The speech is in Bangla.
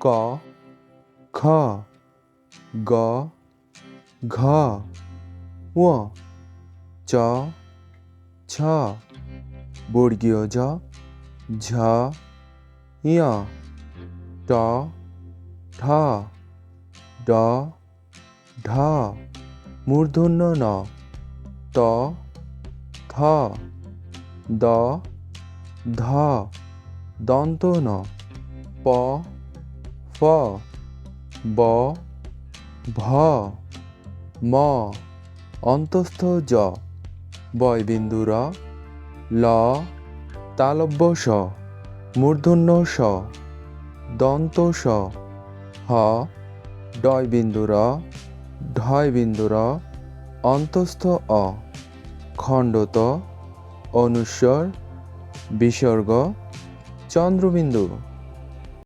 ক, খ, গ, ঘ ও চ, ছ, বর্গীয় জ, ঝ ইয় ট, ঠ, ড, ঢ, মূর্ধন্য ন, ত, থ, দ, ধ, দন্ত ন, প ফ ব, ভ, ম, অন্তস্থ জ বয়বিন্দু র ল, তালব্য স, মূর্ধন্য স, দন্ত স, হ ডয় বিন্দু র ঢয় বিন্দু র অন্তস্থ অ, খণ্ডত, অনুস্বর, বিসর্গ, চন্দ্রবিন্দু।